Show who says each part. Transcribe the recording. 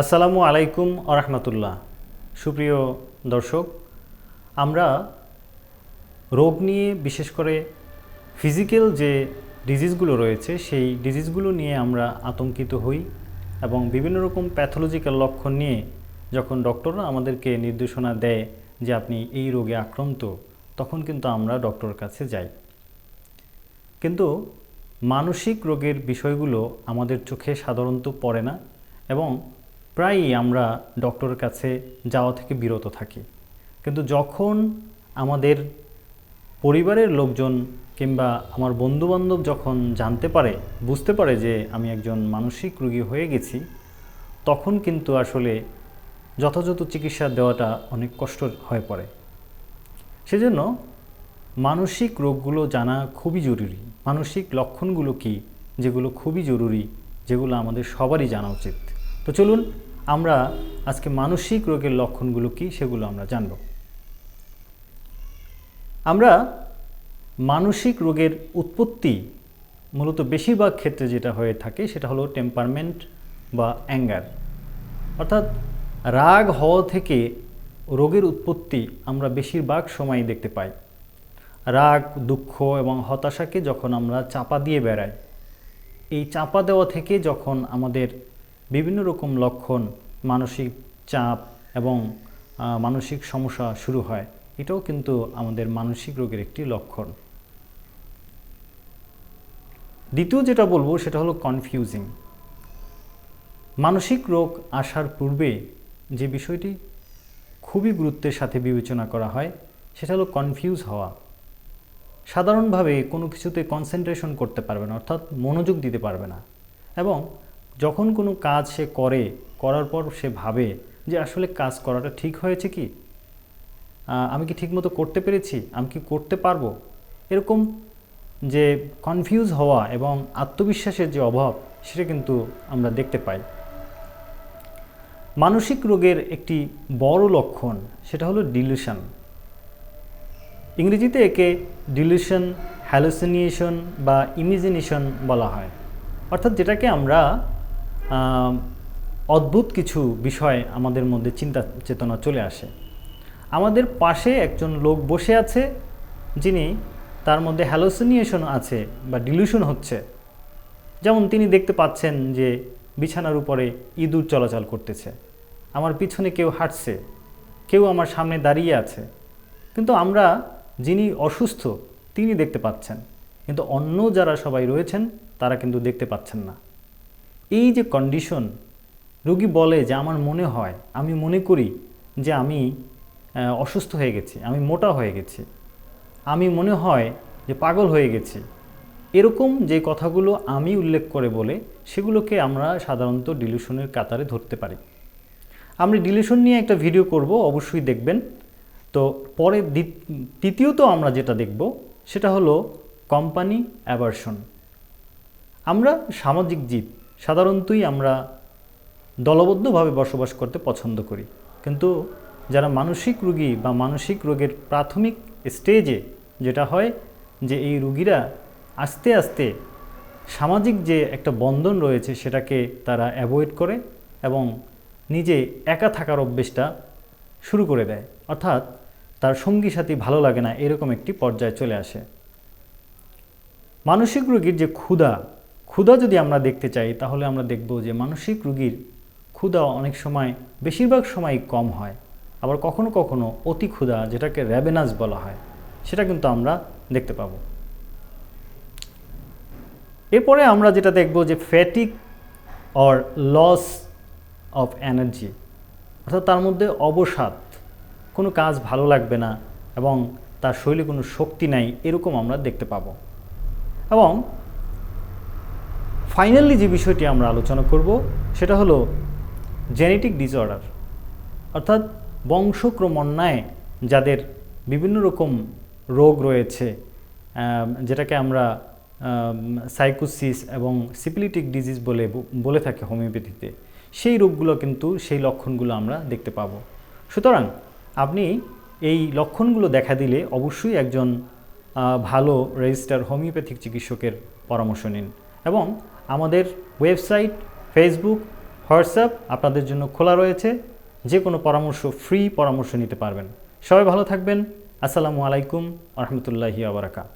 Speaker 1: আসসালামু আলাইকুম আরহামতুল্লাহ। সুপ্রিয় দর্শক, আমরা রোগ নিয়ে বিশেষ করে ফিজিক্যাল যে ডিজিজগুলো রয়েছে, সেই ডিজিজগুলো নিয়ে আমরা আতঙ্কিত হই এবং বিভিন্ন রকম প্যাথোলজিক্যাল লক্ষণ নিয়ে যখন ডক্টররা আমাদেরকে নির্দেশনা দেয় যে আপনি এই রোগে আক্রান্ত, তখন কিন্তু আমরা ডক্টর কাছে যাই। কিন্তু মানসিক রোগের বিষয়গুলো আমাদের চোখে সাধারণত পড়ে না এবং প্রায়ই আমরা ডক্টরের কাছে যাওয়া থেকে বিরত থাকি। কিন্তু যখন আমাদের পরিবারের লোকজন কিংবা আমার বন্ধুবান্ধব যখন জানতে পারে, বুঝতে পারে যে আমি একজন মানসিক রোগী হয়ে গেছি, তখন কিন্তু আসলে যথাযথ চিকিৎসা দেওয়াটা অনেক কষ্ট হয়ে পড়ে। সেজন্য মানসিক রোগগুলো জানা খুবই জরুরি। মানসিক লক্ষণগুলো কি, যেগুলো খুবই জরুরি, যেগুলো আমাদের সবারই জানা উচিত। তো চলুন আমরা আজকে মানসিক রোগের লক্ষণগুলো কি সেগুলো আমরা জানব। আমরা মানসিক রোগের উৎপত্তি মূলত বেশিরভাগ ক্ষেত্রে যেটা হয়ে থাকে সেটা হলো টেম্পারমেন্ট বা অ্যাঙ্গার অর্থাৎ রাগ হওয়া থেকে রোগের উৎপত্তি আমরা বেশিরভাগ সময় দেখতে পাই। রাগ, দুঃখ এবং হতাশাকে যখন আমরা চাপা দিয়ে বেড়াই, এই চাপা দেওয়া থেকে যখন আমাদের বিভিন্ন রকম লক্ষণ, মানসিক চাপ এবং মানসিক সমস্যা শুরু হয়। এটাও কিন্তু আমাদের মানসিক রোগের একটি লক্ষণ। দ্বিতীয় যেটা বলব সেটা হলো কনফিউজিং। মানসিক রোগ আসার পূর্বে যে বিষয়টি খুবই গুরুত্বের সাথে বিবেচনা করা হয়, সেটা হলো কনফিউজ হওয়া। সাধারণভাবে কোনো কিছুতে কনসেন্ট্রেশন করতে পারবে না, অর্থাৎ মনোযোগ দিতে পারবে না। এবং যখন কোনো কাজ সে করে, করার পর সে ভাবে যে আসলে কাজ করাটা ঠিক হয়েছে কি? আমি কি ঠিকমতো করতে পেরেছি? আমি কি করতে পারব? এরকম যে কনফিউজ হওয়া এবং আত্মবিশ্বাসের যে অভাব, সেটা কিন্তু আমরা দেখতে পাই। মানসিক রোগের একটি বড় লক্ষণ, সেটা হলো ডিলিউশন। ইংরেজিতে একে ডিলিউশন হ্যালোসিনিয়েশন বা ইমিজিনেশন বলা হয়। অর্থাৎ যেটাকে আমরা অদ্ভুত কিছু বিষয় আমাদের মধ্যে চিন্তা চেতনা চলে আসে। আমাদের পাশে একজন লোক বসে আছে, যিনি তার মধ্যে হ্যালোসিনিয়েশন আছে বা ডিলিউশন হচ্ছে। যেমন তিনি দেখতে পাচ্ছেন যে বিছানার উপরে ইঁদুর চলাচল করতেছে। আমার পিছনে কেউ হাঁটছে, কেউ আমার সামনে দাঁড়িয়ে আছে। কিন্তু আমরা যিনি অসুস্থ, তিনি দেখতে পাচ্ছেন। কিন্তু অন্য যারা সবাই রয়েছেন, তারা কিন্তু দেখতে পাচ্ছেন না। এই যে কন্ডিশন রোগী বলে যে, আমার মনে হয়, আমি মনে করি যে, আমি অসুস্থ হয়ে গেছি, আমি মোটা হয়ে গেছি, আমি মনে হয় যে, পাগল হয়ে গেছি। এরকম যে কথাগুলো আমি উল্লেখ করে বলে, সেগুলোকে আমরা সাধারণত ডিলিউশনের কাতারে ধরতে পারি। আমরা ডিলিউশন নিয়ে একটা ভিডিও করব, অবশ্যই দেখবেন। তো পরে তৃতীয়ত আমরা যেটা দেখব, সেটা হলো কোম্পানি অ্যাভারশন। আমরা সামাজিক জীব সাধারণতই আমরা দলবদ্ধভাবে বসবাস করতে পছন্দ করি। কিন্তু যারা মানসিক রুগী বা মানসিক রোগের প্রাথমিক স্টেজে যেটা হয় যে এই রুগীরা আস্তে আস্তে সামাজিক যে একটা বন্ধন রয়েছে সেটাকে তারা অ্যাভয়েড করে এবং নিজে একা থাকার অভ্যেসটা শুরু করে দেয়। অর্থাৎ তার সঙ্গী সাথী ভালো লাগে না, এরকম একটি পর্যায়ে চলে আসে। মানসিক রোগীর যে ক্ষুধা ক্ষুধা যদি আমরা দেখতে চাই, তাহলে আমরা দেখব যে মানসিক রোগীর ক্ষুধা অনেক সময় বেশিরভাগ সময় কম হয়। আবার কখনো কখনো অতি ক্ষুধা, যেটাকে র্যাবেনাস বলা হয়, সেটা কিন্তু আমরা দেখতে পাব। এরপরে আমরা যেটা দেখব যে fatigue or loss of energy অর্থাৎ তার মধ্যে অবসাদ, কোনো কাজ ভালো লাগবে না এবং তার শরীরে কোনো শক্তি নাই, এরকম আমরা দেখতে পাবো। এবং ফাইনালি যে বিষয়টি আমরা আলোচনা করব, সেটা হলো জেনেটিক ডিসঅর্ডার। অর্থাৎ বংশক্রমণ্যায় যাদের বিভিন্ন রকম রোগ রয়েছে যেটাকে আমরা সাইকোসিস এবং সিপিলিটিক ডিজিজ বলে বলে থাকি হোমিওপ্যাথিতে। সেই রোগগুলো কিন্তু, সেই লক্ষণগুলো আমরা দেখতে পাবো। সুতরাং আপনি এই লক্ষণগুলো দেখা দিলে অবশ্যই একজন ভালো রেজিস্টার হোমিওপ্যাথিক চিকিৎসকের পরামর্শ নিন এবং আমাদের ওয়েবসাইট, ফেসবুক, হোয়াটসঅ্যাপ আপনাদের জন্য খোলা রয়েছে। যে কোনো পরামর্শ, ফ্রি পরামর্শ নিতে পারবেন। সবাই ভালো থাকবেন। আসসালামু আলাইকুম রহমতুল্লাহি আবরাকাত